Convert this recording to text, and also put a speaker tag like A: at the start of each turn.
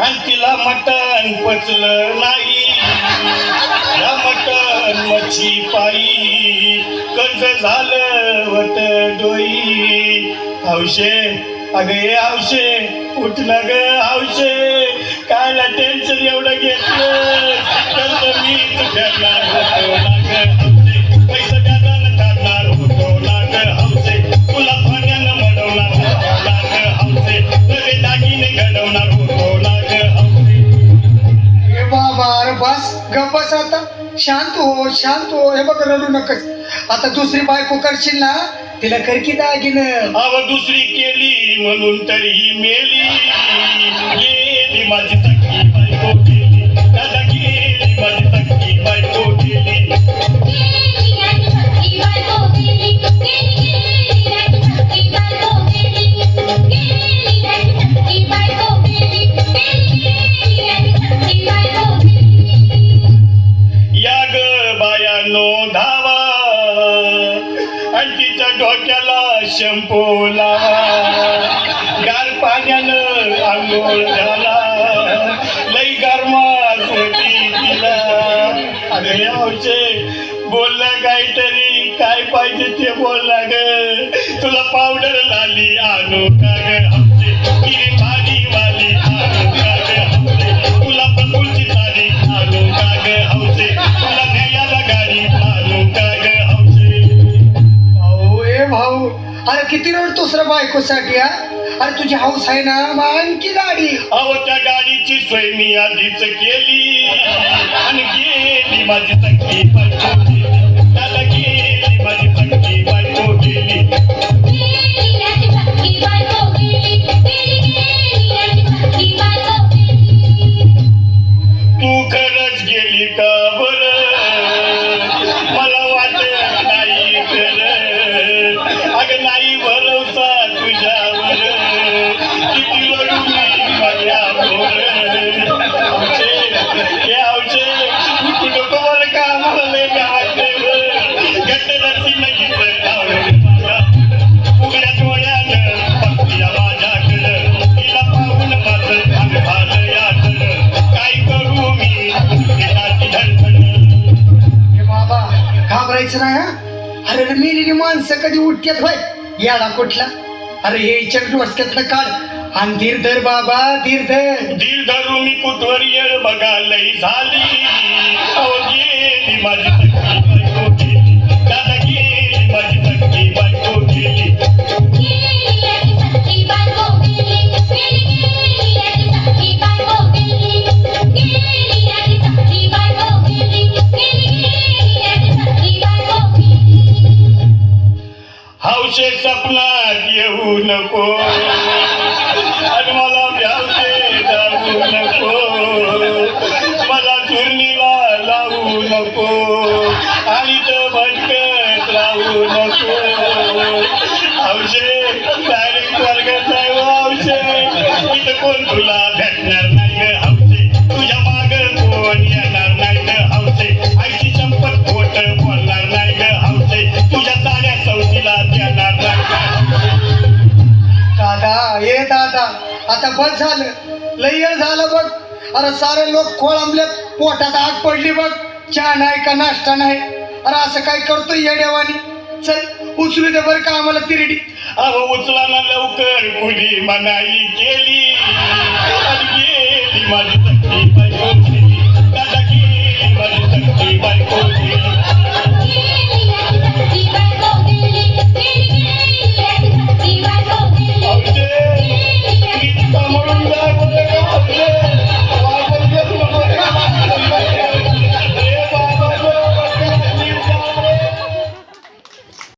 A: आणि तिला मटण पचलं नाही. या मटण मच्छी पायी कर्ज झालं वट डोई. हौशे अगं ये हौशे उठलं ग हौशे कायला टेन्शन एवढं घेतलं? कर्ज मीच फेडणार
B: बस गप आता. शांत हो शांत हो. हे बघ रडू नकस. आता दुसरी बायको करशील ना तिला कर की दागिन.
A: अव दुसरी केली म्हणून तरी मेली. गेली माझी सखी बायको गेली डोक्याला शंपू लावा. गार पाण्यानं आंघोळ झाला लई गरमास होती तिला अगं यावचे बोललं काहीतरी काय पाहिजे ते बोलला ग. तुला पावडर लाली आणू का ग? आमचे
B: अरे किती रोड दुसरं बायकोसाठी हा? अरे तुझी हाऊस आहे ना मग आणखी गाडी.
A: अहो त्या गाडीची सोय मी आधीच केली. आणि गेली माझी सखी बायको
B: घाबरायचं नाही हा? अरे मेलेली माणसं कधी उठक्यात होय? याला कुठला? अरे हे चंड वस्क्यातलं काढ. आणि धीर धर बाबा धीर धर
A: धीर धरून मी कुठवर येळ बघा लई झाली. अहो गेली माझी सखी येऊ नको. आणि मला व्यावशे जाऊ नको. मला चुरणीला लावू नको. आणि तो भटकत राहू नको. औषे डायरेक्ट स्वर्गात आहे हो औषे इथं कोण तुला भेटणार?
B: हा ये दादा. आता बस झालं. लय झालं बघ. अरे सारे लोक खोळंबलेत पोटात आग पडली बघ. चहा नाही का नाश्ता नाही? अरे असं काय करतोय येड्यावानी चल उचलू दे बरं का आम्हाला तिरडी.
A: अहो उचला ना लवकर मुली मनाई केली आणि गेली माझी.